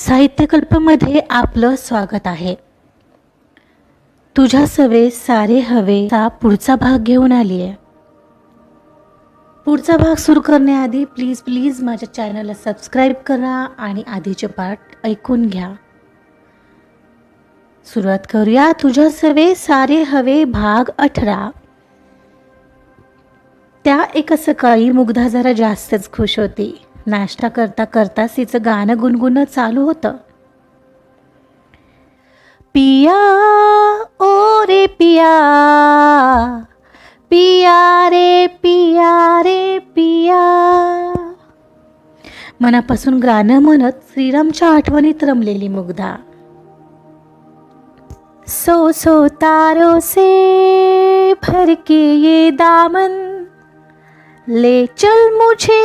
साहित्यकल्पमध्ये आपलं स्वागत आहे. तुझ्या सवे सारे हवेचा पुढचा भाग घेऊन आली आहे पुढचा भाग सुरू करण्याआधी प्लीज प्लीज माझ्या चॅनलला सबस्क्राईब करा आणि आधीचे पाठ ऐकून घ्या. सुरुवात करूया तुझ्या सवे सारे हवे भाग अठरा. त्या एका सकाळी मुग्धा जरा जास्तच खुश होती. नाश्ता करता करताच तिचं गाणं गुणगुणं चालू होतं. पिया ओ रे पिया पिया रे पिया रे पिया. मनापासून गाणं म्हणत श्रीरामच्या आठवणीत रमलेली मुग्धा. सो सो तारो से भर के ये दामन ले चल मुझे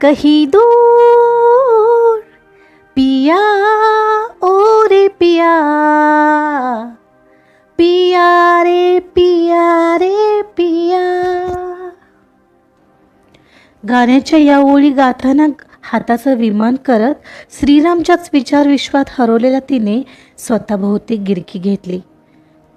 कहीं दूर पिया ओ रे पिया पिया रे पिया रे पिया। गाण्याच्या या ओळी गाताना हाताचं विमान करत श्रीरामच्याच विचार विश्वात हरवलेल्या तिने स्वतःभोवती गिरकी घेतली.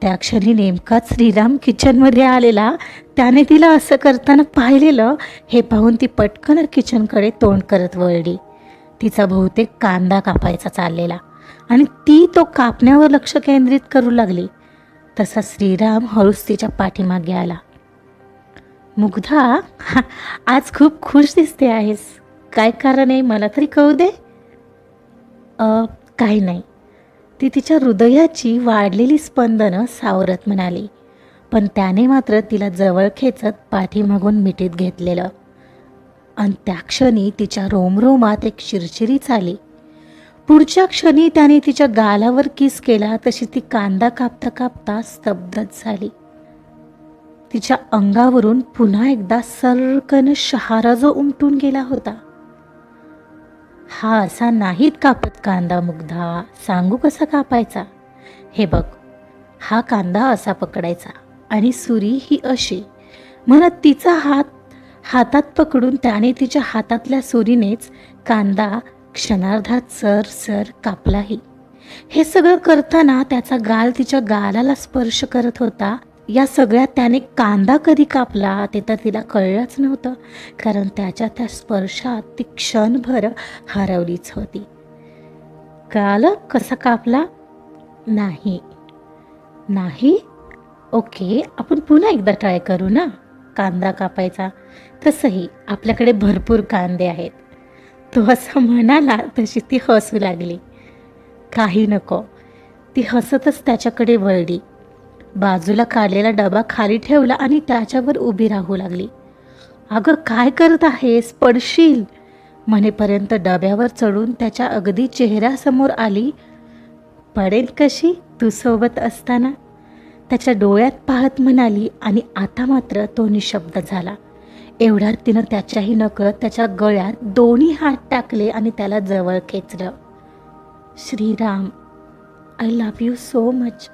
त्या क्षणी नेमकाच श्रीराम किचनमध्ये आलेला. त्याने तिला असं करताना पाहिलेलं. हे पाहून ती पटकन किचनकडे तोंड करत वळली. तिचा बहुतेक कांदा कापायचा चाललेला. आणि ती तो कापण्यावर लक्ष केंद्रित करू लागली. तसा श्रीराम हळूच तिच्या पाठीमागे आला. मुग्धा हा, आज खूप खुश दिसते आहेस. काय कारण आहे? मला तरी कळू दे. काही नाही. ती तिच्या हृदयाची वाढलेली स्पंदनं सावरत म्हणाली. पण त्याने मात्र तिला जवळ खेचत पाठीमागून मिठीत घेतलेलं. आणि त्या क्षणी तिच्या रोमरोमात एक शिरशिरीच आली. पुढच्या क्षणी त्याने तिच्या गालावर किस केला तशी ती कांदा कापता कापता स्तब्धच झाली. तिच्या अंगावरून पुन्हा एकदा सर्कन शहारा जो उमटून गेला होता. हा असा नाहीत कापत कांदा मुग्धा. सांगू कसा कापायचा? हे बघ हा कांदा असा पकडायचा आणि सुरी ही अशी. म्हणत तिचा हात हातात पकडून त्याने तिच्या हातातल्या सुरीनेच कांदा क्षणार्धात सर सर कापलाही. हे सगळं करताना त्याचा गाल तिच्या गालाला स्पर्श करत होता या सगळ्यात त्याने कांदा कधी कापला ते तर तिला कळलंच नव्हतं कारण त्याच्या त्या स्पर्शात ती क्षणभर हरवलीच होती. कळालं कसा कापला? नाही. नाही? ओके आपण पुन्हा एकदा ट्राय करू ना? कांदा कापायचा. तसंही आपल्याकडे भरपूर कांदे आहेत. तो असं म्हणाला तशी ती हसू लागली. काही नको. ती हसतच त्याच्याकडे वळली. बाजूला काढलेला डबा खाली ठेवला आणि त्याच्यावर उभी राहू लागली. अगं काय करत आहेस? पडशील. म्हणेपर्यंत डब्यावर चढून त्याच्या अगदी चेहऱ्यासमोर आली. पडेल कशी? तू सोबत असताना. त्याच्या डोळ्यात पाहत म्हणाली आणि आता मात्र तो निशब्द झाला. एवढ्यात तिनं त्याच्याही नकळत त्याच्या गळ्यात दोन्ही हात टाकले आणि त्याला जवळ खेचलं. Shriram I love you so much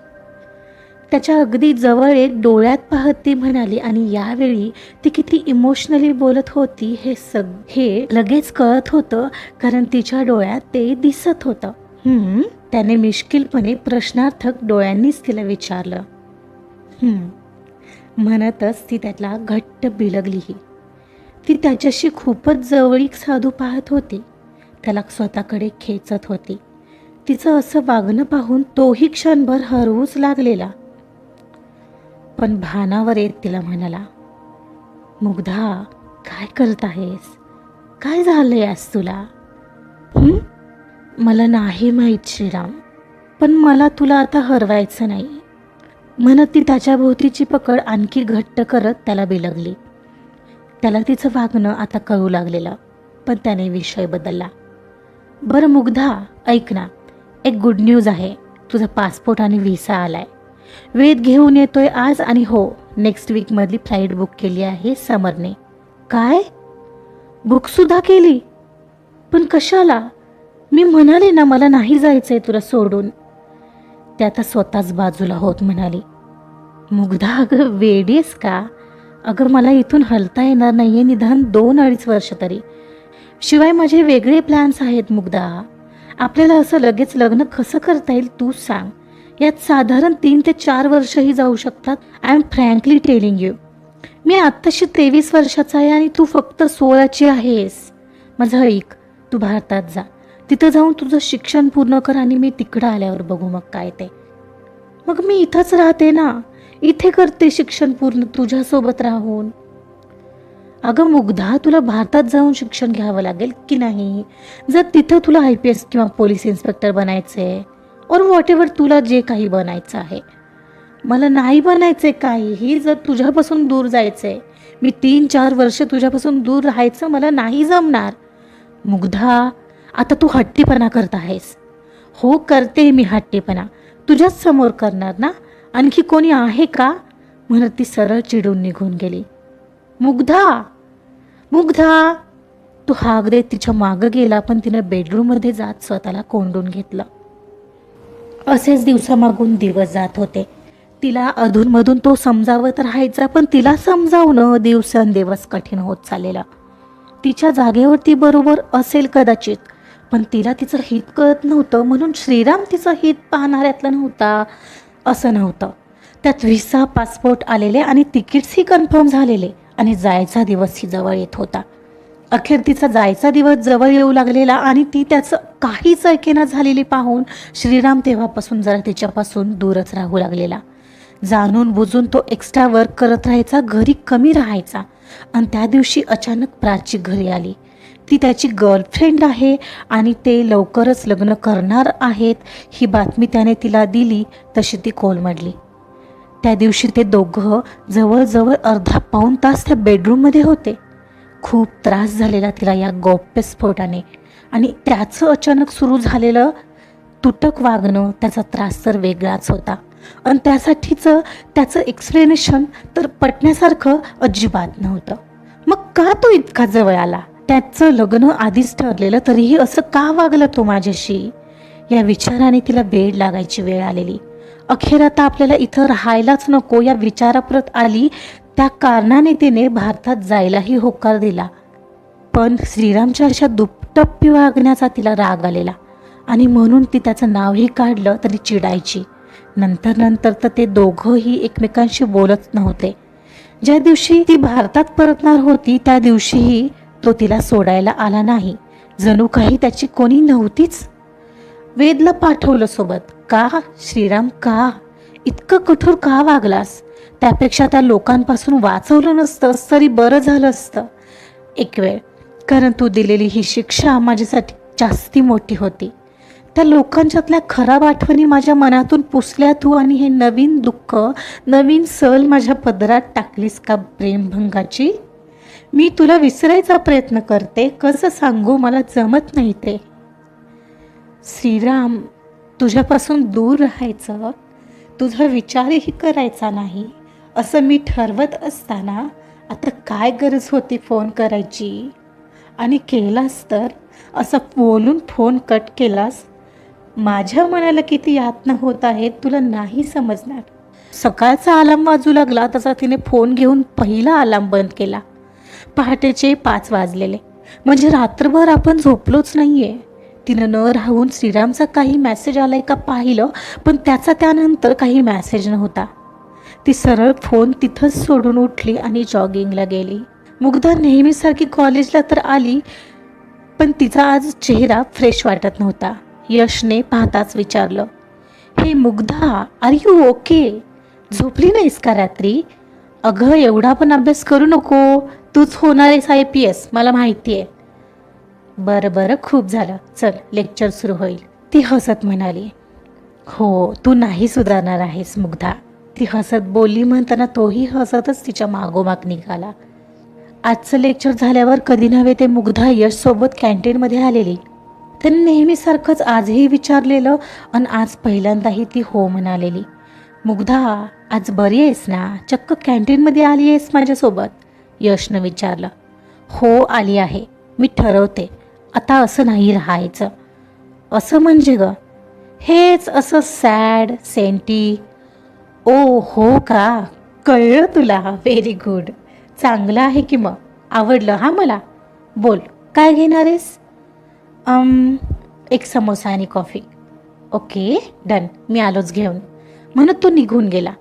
त्याच्या अगदी जवळ एक डोळ्यात पाहत ती म्हणाली आणि यावेळी ती किती इमोशनली बोलत होती हे सग हे लगेच कळत होतं कारण तिच्या डोळ्यात ते दिसत होतं. त्याने मिश्किलपणे प्रश्नार्थक डोळ्यांनीच तिला विचारलं. म्हणतच ती त्याला घट्ट बिलगलीही. ती त्याच्याशी खूपच जवळीक साधू पाहत होती. त्याला स्वतःकडे खेचत होती. तिचं असं वागणं पाहून तोही क्षणभर हरवूच लागलेला. पण भानावर येत तिला म्हणाला मुग्धा काय करत आहेस? काय झालंय आज तुला? मला नाही माहीत श्रीराम पण मला तुला आता हरवायचं नाही. म्हणत ती त्याच्या भोवतीची पकड आणखी घट्ट करत त्याला बिलगली. त्याला तिचं वागणं आता कळू लागलेलं पण त्याने विषय बदलला. बरं मुग्धा ऐक ना एक गुड न्यूज आहे. तुझा पासपोर्ट आणि व्हिसा आलाय. वेद घेऊन येतोय आज आणि हो नेक्स्ट वीकमधली फ्लाईट बुक केली आहे समरने. काय? बुकसुद्धा केली? पण कशाला? मी म्हणाले ना मला नाही जायचंय तुला सोडून. ते आता स्वतःच बाजूला होत म्हणाली. मुग्धा अगं वेडीस का? अगं मला इथून हलता येणार नाहीये निदान दोन अडीच वर्ष तरी. शिवाय माझे वेगळे प्लॅन्स आहेत मुग्धा. आपल्याला असं लगेच लग्न कसं करता येईल तू सांग. यात साधारण तीन ते चार वर्षही जाऊ शकतात. I am frankly telling you मी आत्ताशी तेवीस वर्षाचा आहे आणि तू फक्त सोळाची आहेस. माझं ऐक तू भारतात जा. तिथं जाऊन तुझं शिक्षण पूर्ण कर आणि मी तिकडं आल्यावर बघू मग काय ते. मग मी इथंच राहते ना. इथे करते शिक्षण पूर्ण तुझ्यासोबत राहून. अगं मुग्धा तुला भारतात जाऊन शिक्षण घ्यावं लागेल की नाही? जर तिथं तुला आय पी एस किंवा पोलीस इन्स्पेक्टर बनायचं आहे और वॉट एवर तुला जे काही बनायचं आहे. मला नाही बनायचं आहे काहीही जर तुझ्यापासून दूर जायचं आहे मी तीन चार वर्ष तुझ्यापासून दूर राहायचं मला नाही जमणार. मुग्धा आता तू हट्टीपणा करत आहेस. हो करते मी हट्टीपणा. तुझ्याच समोर करणार ना? आणखी कोणी आहे का? म्हणत ती सरळ चिडून निघून गेली. मुग्धा! मुग्धा! तू हाग देत तिच्या मागं गेला पण तिनं बेडरूममध्ये जात स्वतःला कोंडून घेतलं. असेच दिवसामागून दिवस जात होते. तिला अधूनमधून तो समजावत राहायचा पण तिला समजावणं दिवसेंदिवस कठीण होत चाललेलं. तिच्या जागेवरती बरोबर असेल कदाचित पण तिला तिचं हित कळत नव्हतं म्हणून श्रीराम तिचं हित पाहणाऱ्यातलं नव्हता असं नव्हतं. त्यात व्हिसा पासपोर्ट आलेले आणि तिकीट्सही कन्फर्म झालेले आणि जायचा दिवसही जवळ येत होता. अखेर तिचा जायचा दिवस जवळ येऊ लागलेला आणि ती त्याचं काहीच ऐकेना झालेली पाहून श्रीराम तेव्हापासून जरा तिच्यापासून दूरच राहू लागलेला. जाणून बुजून तो एक्स्ट्रा वर्क करत राहायचा घरी कमी राहायचा. आणि त्या दिवशी अचानक प्राची घरी आली. ती त्याची गर्लफ्रेंड आहे आणि ते लवकरच लग्न करणार आहेत ही बातमी त्याने तिला दिली तशी ती कोलमडली त्या दिवशी ते दोघं जवळजवळ अर्धा पाऊण तास त्या बेडरूममध्ये होते. खूप त्रास झालेला तिला या गौप्यस्फोटाने आणि त्याचं अचानक सुरू झालेलं तुटक वागणं त्याचा त्रास तर वेगळाच होता. आणि त्यासाठीचं त्याचं एक्सप्लेनेशन तर पटण्यासारखं अजिबात नव्हतं. मग का तो इतका जवळ आला? त्याचं लग्न आधीच ठरलेलं तरीही असं का वागला तो माझ्याशी? या विचाराने तिला बेड लागायची वेळ आलेली. अखेर आता आपल्याला इथं राहायलाच नको या विचाराप्रत आली त्या कारणाने तिने भारतात जायलाही होकार दिला. पण श्रीरामच्या अशा दुपटप्पी वागण्याचा तिला राग आलेला आणि म्हणून ती त्याचं नावही काढलं तरी चिडायची. नंतर नंतर तर ते दोघंही एकमेकांशी बोलत नव्हते. ज्या दिवशी ती भारतात परतणार होती त्या दिवशीही तो तिला सोडायला आला नाही. जणू काही त्याची कोणी नव्हतीच. वेदला पाठवलं सोबत. का? श्रीराम का? इतकं कठोर का वागलास? त्यापेक्षा त्या लोकांपासून वाचवलं नसतंस तरी बरं झालं असतं. एक वेळ कारण तू दिलेली ही शिक्षा माझ्यासाठी जास्ती मोठी होती. त्या लोकांच्यातल्या खराब आठवणी माझ्या मनातून पुसल्या तू आणि हे नवीन दुःख नवीन सल माझ्या पदरात टाकलीस का प्रेमभंगाची? मी तुला विसरायचा प्रयत्न करते कसं सांगू मला जमत नाही ते. श्रीराम तुझ्यापासून दूर राहायचं तुझा विचारही करायचा नाही. असं मी ठरवत असताना आता काय गरज होती फोन करायची? आणि केलास तर? असं बोलून फोन कट केलास? माझ्या मनाला किती यातना होत आहेत तुला नाही समजणार. सकाळचा अलार्म वाजू लागला तसा तिने फोन घेऊन पहिला अलार्म बंद केला. पहाटेचे पाच वाजलेले. म्हणजे रात्रभर आपण झोपलोच नाही आहे तिनं न राहून श्रीरामचा काही मेसेज आलाय का पाहिलं पण त्याचा त्यानंतर काही मॅसेज नव्हता. ती सरळ फोन तिथंच सोडून उठली आणि जॉगिंगला गेली. मुग्धा नेहमीसारखी कॉलेजला तर आली पण तिचा आज चेहरा फ्रेश वाटत नव्हता. यशने पाहताच विचारलं हे मुग्धा आर यू ओके झोपली नाहीस का रात्री? अगं एवढा पण अभ्यास करू नको. तूच होणार आहेस आय पी एस मला माहिती आहे. बरं बरं खूप झालं. चल लेक्चर सुरू होईल. ती हसत म्हणाली हो तू नाही सुधारणार आहेस मुग्धा. ती हसत बोलली म्हणताना तोही हसतच तिच्या मागोमाग निघाला. आजचं लेक्चर झाल्यावर कधी नव्हे ते मुग्धा यशसोबत कॅन्टीनमध्ये आलेली. त्याने नेहमीसारखंच आजही विचारलेलं आणि आज पहिल्यांदाही ती हो म्हणालेली. मुग्धा आज बरी आहेस ना? चक्क कॅन्टीनमध्ये आली आहेस माझ्यासोबत? यशनं विचारलं. हो आली आहे. मी ठरवते. आता असं नाही राहायचं. असं म्हणजे ग? हेच असं सॅड सेंटी ओ हो का? कळलं तुला. व्हेरी गुड चांगलं आहे की मग? आवडलं हा मला? बोल काय घेणार आहेस? एक समोसा आणि कॉफी. Okay done. मी आलोच घेऊन. म्हणत तो निघून गेला.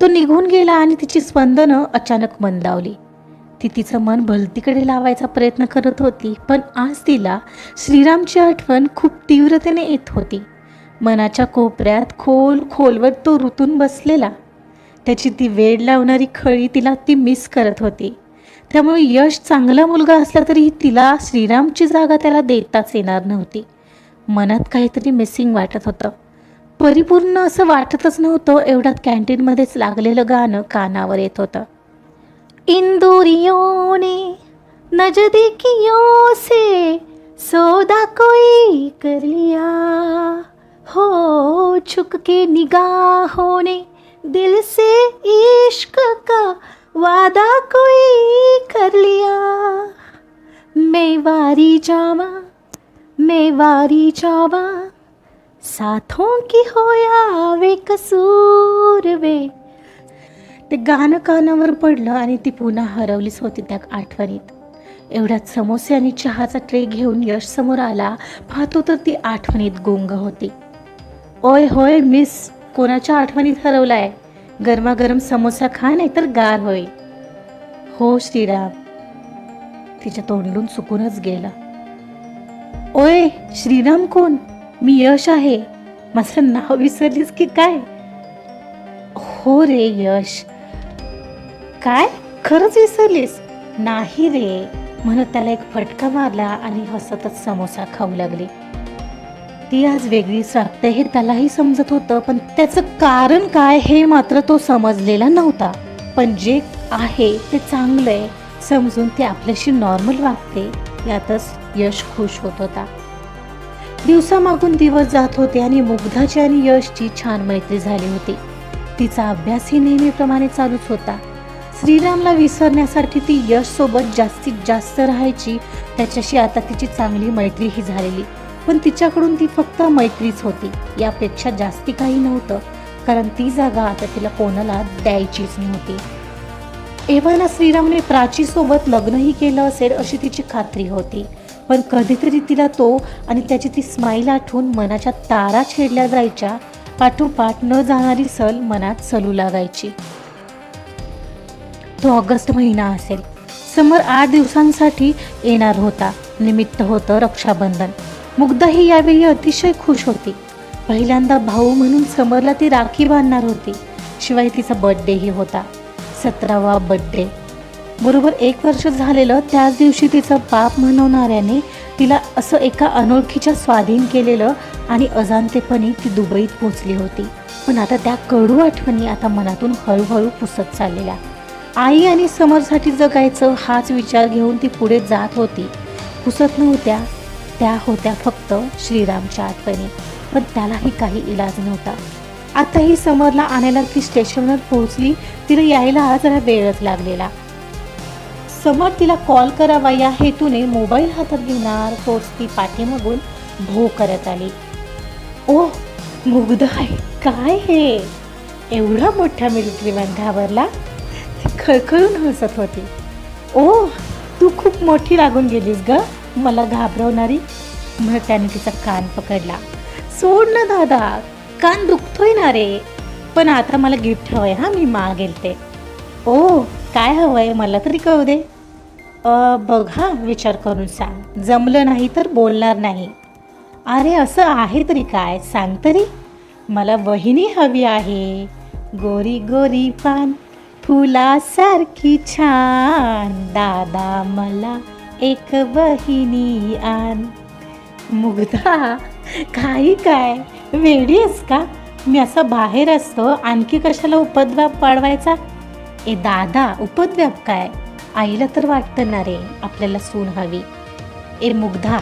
तो निघून गेला आणि तिची स्पंदनं अचानक मंदावली. ती तिचं मन भलतीकडे लावायचा प्रयत्न करत होती पण आज तिला श्रीरामची आठवण खूप तीव्रतेने येत होती. मनाच्या कोपऱ्यात खोल खोलवर तो ऋतून बसलेला. त्याची ती वेड लावणारी खळी तिला ती मिस करत होती. त्यामुळे यश चांगला मुलगा असला तरी तिला श्रीरामची जागा त्याला देताच येणार नव्हती. मनात काहीतरी मिसिंग वाटत होतं. परिपूर्ण असं वाटतच नव्हतं एवढ्यात कॅन्टीनमध्येच लागलेलं गाणं कानावर येत होतं. इंदुरियोने ने नजदीकियों से सौदा कोई कर लिया. हो झुक के निगाहों ने दिल से इश्क का वादा कोई कर लिया। मैं वारी जावा मैं वारी जावा साथों की होया वे कसूर वे। ते गाणं कानावर पडलं आणि ती पुन्हा हरवलीच होती त्या आठवणीत. एवढ्यात समोसे आणि चहाचा ट्रे घेऊन यश समोर आला पाहतो तर ती आठवणीत गुंग होती. ओय होय मिस कोणाच्या आठवणीत हरवलाय गरमागरम समोसा खा नाही तर गार होईल हो श्रीराम. तिच्या तोंडून चुकूनच गेला. ओय श्रीराम कोण? मी यश आहे. माझं नाव विसरलीस की काय? हो रे यश. काय? खरंच विसरलीस? नाही रे. म्हणत त्याला एक फटका मारला आणि हसतच समोसा खाऊ लागली. ती आज वेगळीच वागते हे त्यालाही समजत होतं पण त्याचं कारण काय हे मात्र तो समजलेला नव्हता. पण जे आहे ते चांगलं आहे समजून ते आपल्याशी नॉर्मल वागते यातच यश खुश होत होता. दिवसामागून दिवस जात होते आणि मुग्धाची आणि यशची छान मैत्री झाली होती. तिचा अभ्यासही नेहमीप्रमाणे चालूच होता. श्रीरामला विसरण्यासाठी ती यश सोबत जास्तीत जास्त राहायची त्याच्याशी आता तिची चांगली मैत्रीही झालेली. पण तिच्याकडून ती फक्त मैत्रीच होती. यापेक्षा जास्ती काही नव्हतं कारण ती जागा आता तिला कोणाला द्यायचीच नव्हती. एव्हाना श्रीरामने प्राचीसोबत लग्नही केलं असेल अशी तिची खात्री होती. पण कधीतरी तिला तो आणि त्याची ती स्माईल आठवून मनाच्या तारा छेडल्या जायच्या पाठोपाठ न जाणारी सल मनात सलू लागायची. तो ऑगस्ट महिना असेल. समोर आठ दिवसांसाठी येणार होता. निमित्त होतं रक्षाबंधन. मुग्धाही यावेळी अतिशय खुश होती. पहिल्यांदा भाऊ म्हणून समरला ती राखी बांधणार होती. शिवाय तिचा बड्डेही होता. सतरावा बड्डे बरोबर एक वर्ष झालेलं त्याच दिवशी तिचं पाप म्हणवणाऱ्याने तिला असं एका अनोळखीच्या स्वाधीन केलेलं आणि अजाणतेपणी ती दुबईत पोचली होती. पण आता त्या कडू आठवणी आता मनातून हळूहळू पुसत चाललेल्या. आई आणि समरसाठी जगायचं हाच विचार घेऊन ती पुढे जात होती. पुसत नव्हत्या. त्या होत्या फक्त श्रीरामच्या आठवणी पण त्यालाही काही इलाज नव्हता. आताही समरला आणायला ती स्टेशनवर पोहोचली तिला यायला जरा वेळच लागलेला. समर तिला कॉल करावा या हेतूने मोबाईल हातात घेणार तोच ती पाठीमागून भो करत आली. ओ मुग्ध आहे. काय हे? एवढा मोठा मिलिटरी मॅन घाबरला? ती खळखळून हसत होती. ओ तू खूप मोठी लागून गेलीस ग. मला घाबरवणारी मग त्याने तिचा कान पकडला. सोड ना दादा कान दुखतोय ना रे पण आता मला गिफ्ट हवंय हा मी मागेल ते. ओ काय हवंय मला तरी कळू दे. अ, बघ हा विचार करून सांग जमलं नाही तर बोलणार नाही. अरे असं आहे तरी काय सांग तरी. मला वहिनी हवी आहे गोरी गोरी पान फुलासारखी छान दादा मला एक वहिनी आण. मुग्धा काही काय? वेडी आहेस का? मी असं बाहेर असतो आणखी कशाला उपद्व्याप पाडवायचा? ए दादा उपद्व्याप काय? आईला तर वाटतं ना रे आपल्याला सून हवी. ए मुग्धा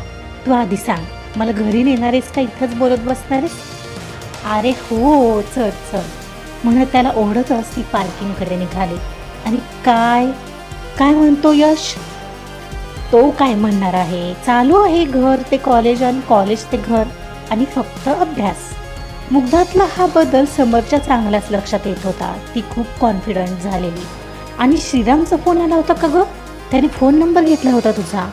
तू आधी सांग मला घरी नेणार आहेस का इथंच बोलत बसणार अरे हो चल चल. म्हणत त्याला ओढतच ती पार्किंगकडे निघाली. आणि काय? काय म्हणतो यश? तो काय म्हणणार आहे? चालू आहे घर ते कॉलेज आणि कॉलेज ते घर आणि फक्त अभ्यास. मुग्धातला हा बदल समरच्या चांगल्याच लक्षात येत होता. ती खूप कॉन्फिडंट झालेली. आणि श्रीरामचा फोन आला होता का ग? त्याने फोन नंबर घेतला होता तुझा.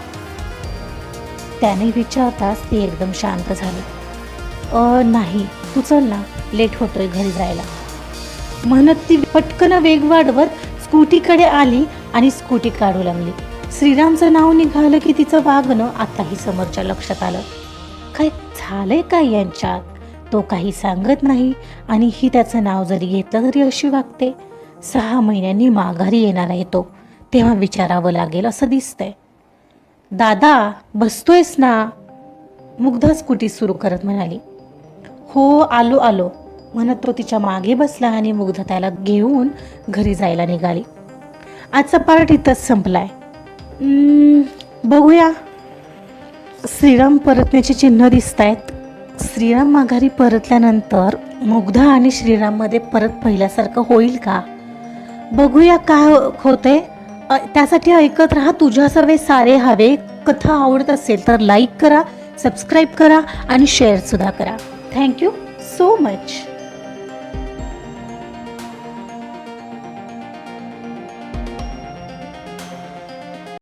त्याने विचारताच ती एकदम शांत झाली. अ नाही तू चल ना लेट होतोय घरी जायला. म्हणत ती पटकन वेग वाढवत स्कूटीकडे आली आणि स्कूटी काढू लागली. श्रीरामचं नाव निघालं की तिचं वागणं आताही समोरच्या लक्षात आलं. काय झालंय काय यांच्यात? तो काही सांगत नाही आणि ही त्याचं नाव जरी घेतलं तरी अशी वागते. सहा महिन्यांनी माघारी येणार आहे तो तेव्हा विचारावं लागेल असं दिसतंय. दादा बसतोयस ना? मुग्धा स्कूटी सुरू करत म्हणाली. हो आलो आलो म्हणत तो तिच्यामागे बसला आणि मुग्धा त्याला घेऊन घरी जायला निघाली. आजचा पार्ट इथंच संपलाय. बघूया. श्रीराम परतण्याची चिन्ह दिसत आहेत श्रीराम माघारी परतल्यानंतर मुग्धा आणि श्रीराममध्ये परत पहिल्यासारखं होईल का? बघूया काय होते त्यासाठी ऐकत राहा तुझ्या सर्वे सारे हवे कथा आवडत असेल तर लाईक करा सबस्क्राईब करा आणि शेअरसुद्धा करा. Thank you so much